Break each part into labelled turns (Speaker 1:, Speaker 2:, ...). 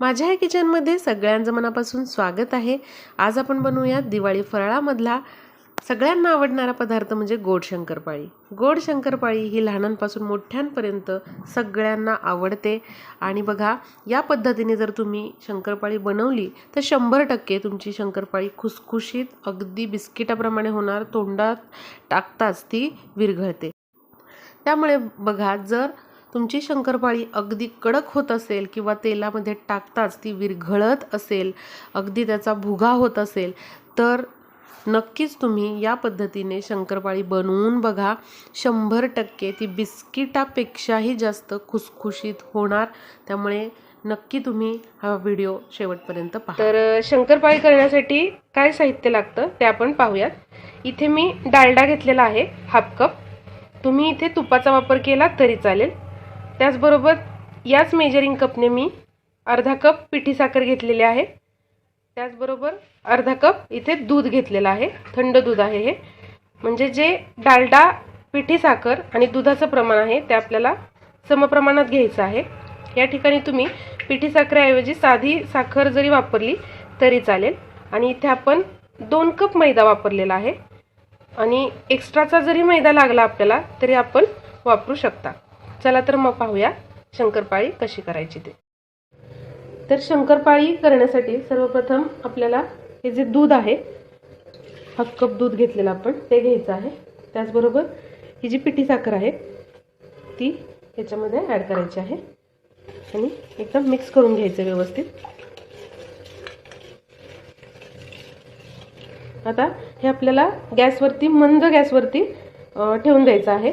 Speaker 1: माझ्या या किचनमध्ये सगळ्यांचं मनापासून स्वागत आहे. आज आपण बनवूया दिवाळी फराळामधला सगळ्यांना आवडणारा पदार्थ म्हणजे गोड शंकरपाळी. गोड शंकरपाळी ही लहानांपासून मोठ्यांपर्यंत सगळ्यांना आवडते. आणि बघा या पद्धतीने जर तुम्ही शंकरपाळी बनवली तर शंभर टक्के तुमची शंकरपाळी खुसखुशीत अगदी बिस्किटाप्रमाणे होणार तोंडात टाकताच ती विरघळते. त्यामुळे बघा जर तुमची शंकरपाळी अगदी कडक होत असेल किंवा तेलामध्ये टाकताच ती विरघळत असेल अगदी त्याचा भुगा होत असेल तर नक्कीच तुम्ही या पद्धतीने शंकरपाळी बनवून बघा. शंभर टक्के ती बिस्किटापेक्षाही जास्त खुसखुशीत होणार. त्यामुळे नक्की तुम्ही हा व्हिडिओ शेवटपर्यंत पहा. तर शंकरपाळी करण्यासाठी काय साहित्य लागतं ते आपण पाहूयात. इथे मी डालडा घेतलेला आहे हाफ कप. तुम्ही इथे तुपाचा वापर केला तरी चालेल. त्याचबरोबर याच मेजरिंग कपने मी अर्धा कप पिठी साखर घेतलेली आहे. त्याचबरोबर अर्धा कप इथे दूध घेतलेलं आहे. थंड दूध आहे हे. म्हणजे जे डालडा पिठी साखर आणि दुधाचं प्रमाण आहे ते आपल्याला समप्रमाणात घ्यायचं आहे. या ठिकाणी तुम्ही पिठी साखरेऐवजी साधी साखर जरी वापरली तरी चालेल. आणि इथे आपण दोन कप मैदा वापरलेला आहे. आणि एक्स्ट्राचा जरी मैदा लागला आपल्याला तरी आपण वापरू शकता. चला तर मग पाहूया शंकरपाळी कशी करायची ते. तर शंकरपाळी करण्यासाठी सर्वप्रथम आपल्याला हे जे दूध आहे हाफ कप दूध घेतलेलं आपण ते घ्यायचं आहे. त्याचबरोबर ही जी पिठी साखर आहे ती ह्याच्यामध्ये ॲड करायची आहे. आणि एकदम मिक्स करून घ्यायचं व्यवस्थित. आता हे आपल्याला गॅसवरती मंद गॅसवरती ठेवून द्यायचं आहे.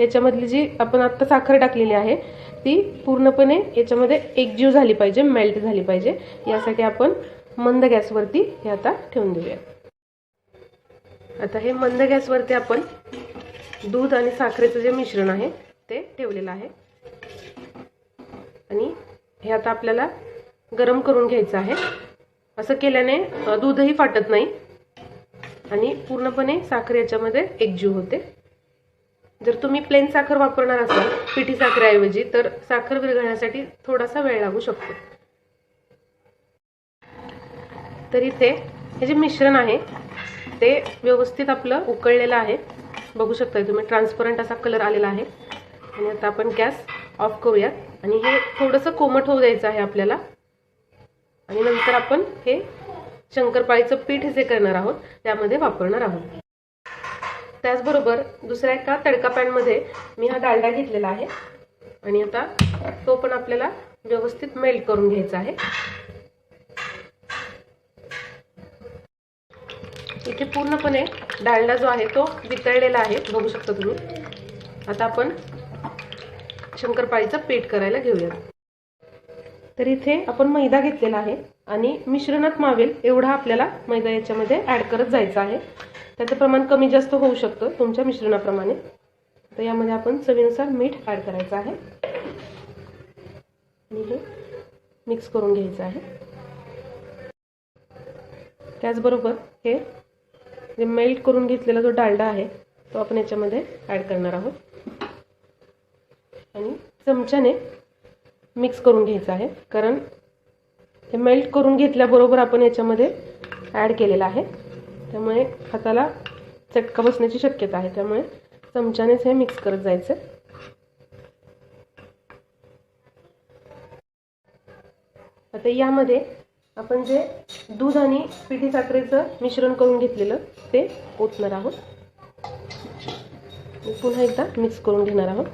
Speaker 1: याच्यामधली जी आपण आत्ता साखर टाकलेली आहे ती पूर्णपणे याच्यामध्ये एकजीव झाली पाहिजे मेल्ट झाली पाहिजे. यासाठी आपण मंद गॅसवरती हे आता ठेवून देऊया. आता हे मंद गॅसवरती आपण दूध आणि साखरेचं जे मिश्रण आहे ते ठेवलेलं आहे. आणि हे आता आपल्याला गरम करून घ्यायचं आहे. असं केल्याने दूधही फाटत नाही. आणि पूर्णपणे साखर याच्यामध्ये एकजीव होते. जर तुम्ही प्लेन साखर वापरणार असाल पिठी साखरेऐवजी तर साखर विरघळण्यासाठी थोडासा वेळ लागू शकतो. तर इथे हे जे मिश्रण आहे ते व्यवस्थित आपलं उकळलेलं आहे. बघू शकता तुम्ही ट्रान्सपरंट असा कलर आलेला आहे. आणि आता आपण गॅस ऑफ करूयात. आणि हे थोडंसं कोमट होऊ द्यायचं आहे आपल्याला. आणि नंतर आपण हे शंकरपाळीचं पीठ जे करणार आहोत त्यामध्ये वापरणार आहोत. त्याचबरोबर दुसऱ्या एका तडका पॅनमध्ये मी हा डालडा घेतलेला आहे. आणि आता तो पण आपल्याला व्यवस्थित मेल्ट करून घ्यायचा आहे. इथे पूर्णपणे डालडा जो आहे तो वितळलेला आहे. बघू शकता तुम्ही. आता आपण शंकरपाळीचं पीठ करायला घेऊया. तर इथे आपण मैदा घेतलेला आहे. आणि मिश्रणात मावेल एवढा आपल्याला मैदा याच्यामध्ये ॲड करत जायचा आहे. त्याचं प्रमाण कमी जास्त होऊ शकतं तुमच्या मिश्रणाप्रमाणे. तर यामध्ये आपण चवीनुसार मीठ ॲड करायचं आहे. आणि हे मिक्स करून घ्यायचं आहे. त्याचबरोबर हे जे मेल्ट करून घेतलेला जो डालडा आहे तो आपण याच्यामध्ये ॲड करणार आहोत. आणि चमच्याने मिक्स करून घ्यायचं आहे. कारण हे मेल्ट करून घेतल्याबरोबर आपण याच्यामध्ये ॲड केलेलं आहे. त्यामुळे हाताला चटका बसण्याची शक्यता आहे. त्यामुळे चमच्यानेच हे मिक्स करत जायचं. आता यामध्ये आपण जे दूध आणि पिठी साखरेचं मिश्रण करून घेतलेलं ते ओतणार आहोत. पुन्हा एकदा मिक्स करून घेणार आहोत.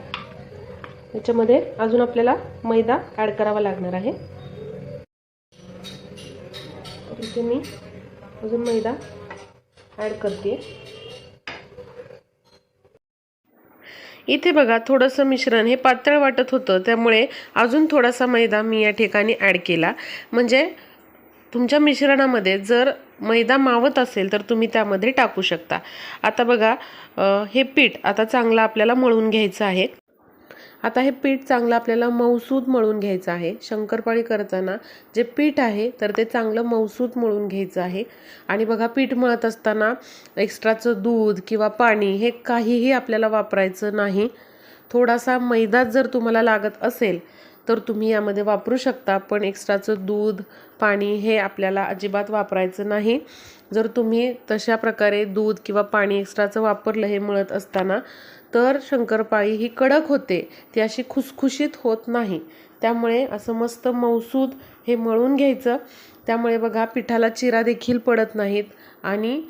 Speaker 1: याच्यामध्ये अजून आपल्याला मैदा ॲड करावा लागणार आहे. इथे मी. अजून मैदा ॲड करते. इथे बघा थोडंसं मिश्रण हे पातळ वाटत होतं त्यामुळे अजून थोडासा मैदा मी या ठिकाणी ॲड केला. म्हणजे तुमच्या मिश्रणामध्ये जर मैदा मावत असेल तर तुम्ही त्यामध्ये टाकू शकता. आता बघा हे पीठ आता चांगलं आपल्याला मळून घ्यायचं आहे. आता हे पीठ चांगलं आपल्याला मऊसूद मळून घ्यायचं आहे. शंकरपाळी करताना जे पीठ आहे तर ते चांगलं मऊसूद मळून घ्यायचं आहे. आणि बघा पीठ मळत असताना एक्स्ट्राचं दूध किंवा पाणी हे काहीही आपल्याला वापरायचं नाही. थोडासा मैदाच जर तुम्हाला लागत असेल तर तुम्ही यामध्ये वापरू शकता. पण एक्स्ट्राचं दूध पाणी हे आपल्याला अजिबात वापरायचं नाही. जर तुम्ही तशा प्रकारे दूध किंवा पाणी एक्स्ट्राचं वापरलं हे मळत असताना तर शंकरपाळी ही कडक होते ती अशी खुसखुशीत होत नाही. त्यामुळे असं मस्त मौसूद हे मळून घ्यायचं. त्यामुळे बघा पिठाला चिरा देखील पडत नाहीत. आणि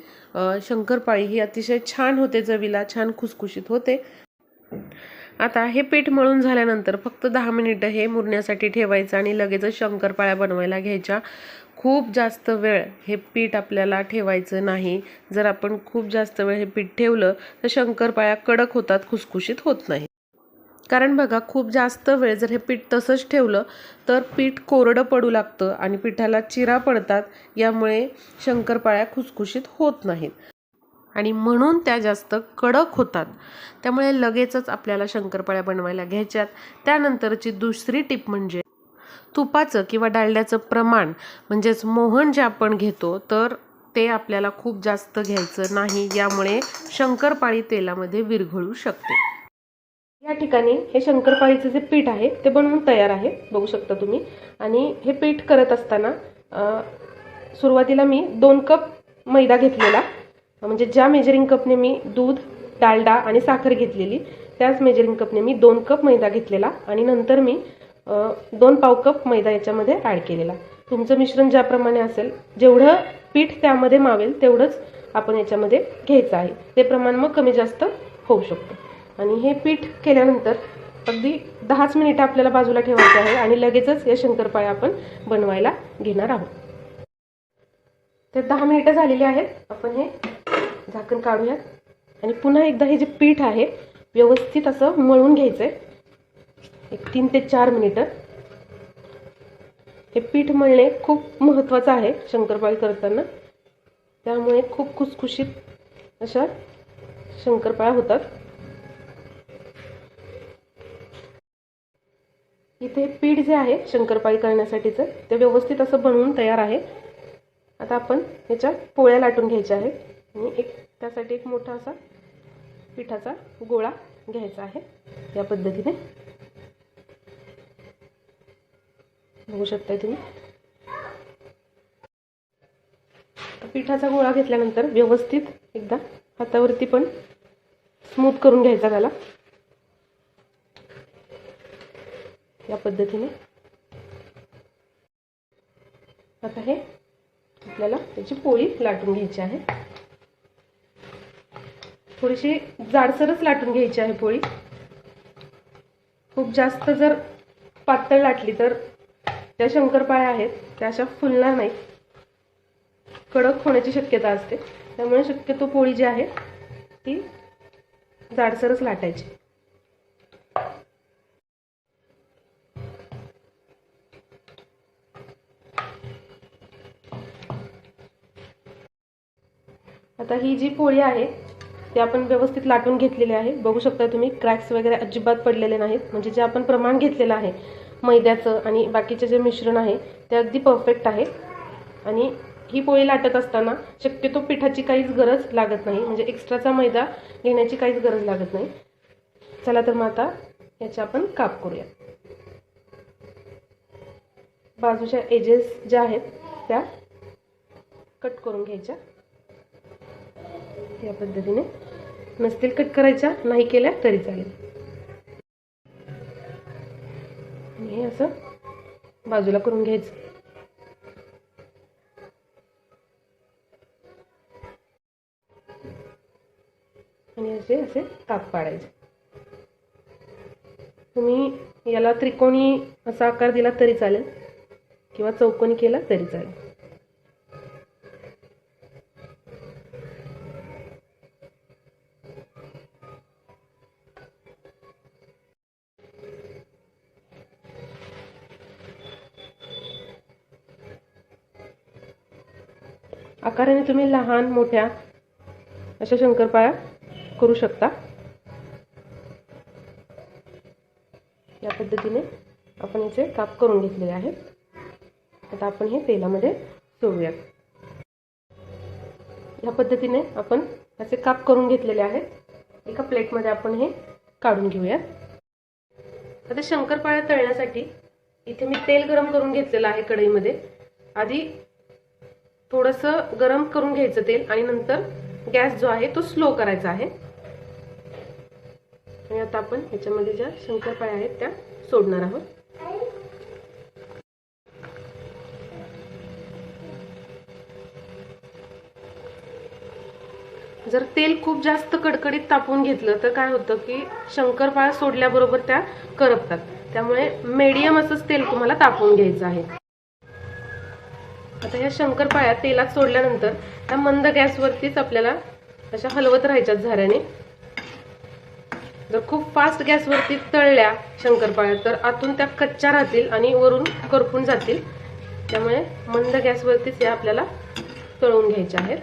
Speaker 1: शंकरपाळी ही अतिशय छान होते चवीला छान खुसखुशीत होते. आता हे पीठ मळून झाल्यानंतर फक्त दहा मिनिटं हे मुरण्यासाठी ठेवायचं आणि लगेचच शंकरपाळ्या बनवायला घ्यायच्या. खूप जास्त वेळ हे पीठ आपल्याला ठेवायचं नाही. जर आपण खूप जास्त वेळ हे पीठ ठेवलं तर शंकरपाळ्या कडक होतात खुसखुशीत होत नाही कारण बघा खूप जास्त वेळ जर हे पीठ तसंच ठेवलं तर पीठ कोरडं पडू लागतं आणि पिठाला चिरा पडतात. यामुळे शंकरपाळ्या खुसखुशीत होत नाहीत. आणि म्हणून त्या जास्त कडक होतात. त्यामुळे लगेचच आपल्याला शंकरपाळ्या बनवायला घ्यायच्यात. त्यानंतरची दुसरी टीप म्हणजे तुपाचं किंवा डालड्याचं प्रमाण म्हणजेच मोहन जे आपण घेतो तर ते आपल्याला खूप जास्त घ्यायचं नाही यामुळे शंकरपाळी तेलामध्ये विरघळू शकते. या ठिकाणी हे शंकरपाळीचं जे पीठ आहे ते बनवून तयार आहे बघू शकता तुम्ही. आणि हे पीठ करत असताना सुरुवातीला मी दोन कप मैदा घेतलेला. म्हणजे ज्या मेजरिंग कपने मी दूध डालडा आणि साखर घेतलेली त्याच मेजरिंग कपने मी दोन कप मैदा घेतलेला आणि नंतर मी दोन पाव कप मैदा याच्यामध्ये ॲड केलेला. तुमचं मिश्रण ज्याप्रमाणे असेल जेवढं पीठ त्यामध्ये मावेल तेवढंच आपण याच्यामध्ये घ्यायचं आहे. ते प्रमाण मग कमी जास्त होऊ शकतं. आणि हे पीठ केल्यानंतर अगदी दहाच मिनिटं आपल्याला बाजूला ठेवायचं आहे आणि लगेचच या शंकरपाळ्या आपण बनवायला घेणार आहोत. तर दहा मिनिटं झालेली आहेत. आपण हे झाकण काढूयात. आणि पुन्हा एकदा हे जे पीठ आहे व्यवस्थित असं मळून घ्यायचं आहे एक तीन ते चार मिनिटं. हे पीठ मळणे खूप महत्त्वाचं आहे शंकरपाळी करताना. त्यामुळे खूप खुसखुशीत अशा शंकरपाळ्या होतात. इथे पीठ जे आहे शंकरपाळी करण्यासाठीचं ते व्यवस्थित असं बनवून तयार आहे. आता आपण ह्याच्या पोळ्या लाटून घ्यायच्या आहेत. आणि एक त्यासाठी एक मोठा असा पिठाचा गोळा घ्यायचा आहे या पद्धतीने. बघू शकताय तुम्ही. पिठाचा गोळा घेतल्यानंतर व्यवस्थित एकदा हातावरती पण स्मूथ करून घ्यायचा त्याला. या पद्धतीने. आता हे आपल्याला त्याची पोळी लाटून घ्यायची आहे. थोडीशी जाडसरच लाटून घ्यायची आहे पोळी. खूप जास्त जर पातळ लाटली तर त्या शंकरपाळ्या आहेत त्या अशा फुलणार नाहीत. कडक होण्याची शक्यता असते. त्यामुळे शक्यतो पोळी जी आहे ती जाडसरच लाटायची. आता ही जी पोळी आहे ते आपण व्यवस्थित लाटून घेतलेले आहे. बघू शकता तुम्ही क्रॅक्स वगैरे अजिबात पडलेले नाहीत. म्हणजे जे आपण प्रमाण घेतलेलं आहे मैद्याचं आणि बाकीचे जे मिश्रण आहे ते अगदी परफेक्ट आहे. आणि ही पोळी लाटत असताना शक्यतो पिठाची काहीच गरज लागत नाही. म्हणजे एक्स्ट्राचा मैदा घेण्याची काहीच गरज लागत नाही. चला तर मग आता याचे आपण काप करूया. बाजूच्या एजेस ज्या आहेत त्या कट करून घ्यायच्या. या पद्धतीने. नसतील कट करायच्या नाही केल्या तरी चालेल. आणि हे असं बाजूला करून घ्यायचं. आणि असे असे काप पाडायचे. तुम्ही याला त्रिकोणी असा आकार दिला तरी चालेल किंवा चौकोनी केला तरी चालेल. आकाराने तुम्ही लहान मोठ्या अशा शंकरपाळ्या करू शकता. या पद्धतीने आपण याचे काप करून घेतलेले आहेत. आता आपण हे तेलामध्ये सोडूयात या पद्धतीने आपण याचे काप करून घेतलेले आहेत. एका प्लेटमध्ये आपण हे काढून घेऊयात. आता शंकरपाळ्या तळण्यासाठी इथे मी तेल गरम करून घेतलेलं आहे कढईमध्ये. आधी थोडंसं गरम करून घ्यायचं तेल आणि नंतर गॅस जो आहे तो स्लो करायचा आहे. आणि आता आपण ह्याच्यामध्ये ज्या शंकरपाळ्या आहेत त्या सोडणार आहोत. जर तेल खूप जास्त कडकडीत तापवून घेतलं तर काय होतं की शंकरपाळ्या सोडल्याबरोबर त्या करपतात. त्यामुळे मीडियम असंच तेल तुम्हाला तापवून घ्यायचं आहे. आता ह्या शंकरपाळ्या तेलात सोडल्यानंतर त्या मंद गॅसवरतीच आपल्याला अशा हलवत राहायच्यात झाऱ्याने. जर खूप फास्ट गॅसवरती तळल्या शंकरपाळ्या तर आतून त्या कच्च्या राहतील आणि वरून करपून जातील. त्यामुळे मंद गॅसवरतीच या आपल्याला तळून घ्यायच्या आहेत.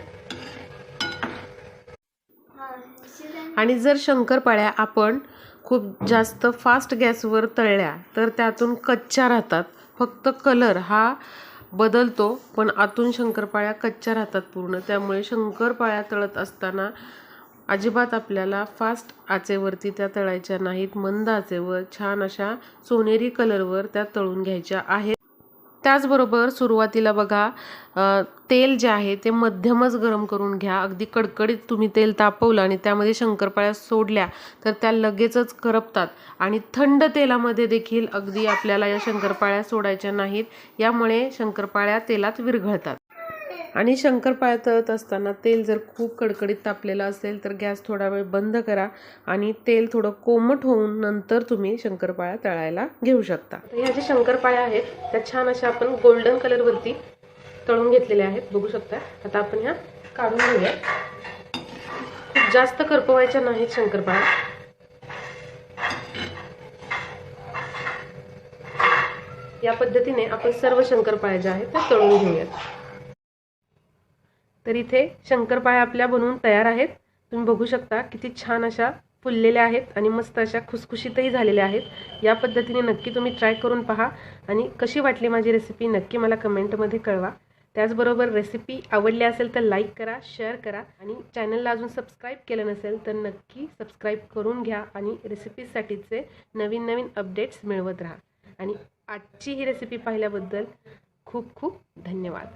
Speaker 1: आणि जर शंकरपाळ्या आपण खूप जास्त फास्ट गॅसवर तळल्या तर त्यातून कच्च्या राहतात. फक्त कलर हा बदलतो पण आतून शंकरपाळ्या कच्च्या राहतात पूर्ण. त्यामुळे शंकरपाळ्या तळत असताना अजिबात आपल्याला फास्ट आचेवरती त्या तळायच्या नाहीत. मंद आचेवर छान अशा सोनेरी कलरवर त्या तळून घ्यायच्या आहेत. त्याचबरोबर सुरुवातीला बघा तेल जे आहे ते मध्यमच गरम करून घ्या. अगदी कडकडीत तुम्ही तेल तापवलं आणि त्यामध्ये शंकरपाळ्या सोडल्या तर त्या लगेचच करपतात. आणि थंड तेलामध्ये देखील अगदी आपल्याला या शंकरपाळ्या सोडायच्या नाहीत. यामुळे शंकरपाळ्या तेलात विरघळतात. आणि शंकरपाळ्या तळत असताना तेल जर खूप कडकडीत तापलेलं असेल तर गॅस थोडा वेळ बंद करा आणि तेल थोडं कोमट होऊन नंतर तुम्ही शंकरपाळ्या तळायला घेऊ शकता. ह्या ज्या शंकरपाळ्या आहेत त्या छान अशा आपण गोल्डन कलरवरती तळून घेतलेल्या आहेत. बघू शकता. आता आपण ह्या काढून घेऊया. खूप जास्त करपवायच्या नाहीत शंकरपाळ्या या पद्धतीने आपण सर्व शंकरपाळ्या ज्या आहेत त्या तळून घेऊयात. तर इथे शंकरपाळ्या आपल्या बनवून तयार आहेत. तुम्ही बघू शकता किती छान अशा फुललेल्या आहेत आणि मस्त अशा खुसखुशीतही झालेल्या आहेत. या पद्धतीने नक्की तुम्ही ट्राय करून पहा आणि कशी वाटली माझी रेसिपी नक्की मला कमेंटमध्ये कळवा. त्याचबरोबर रेसिपी आवडली असेल तर लाईक करा शेअर करा आणि चॅनलला अजून सबस्क्राईब केलं नसेल तर नक्की सबस्क्राईब करून घ्या आणि रेसिपीसाठीचे नवीन नवीन अपडेट्स मिळवत राहा. आणि आजची ही रेसिपी पाहिल्याबद्दल खूप खूप धन्यवाद.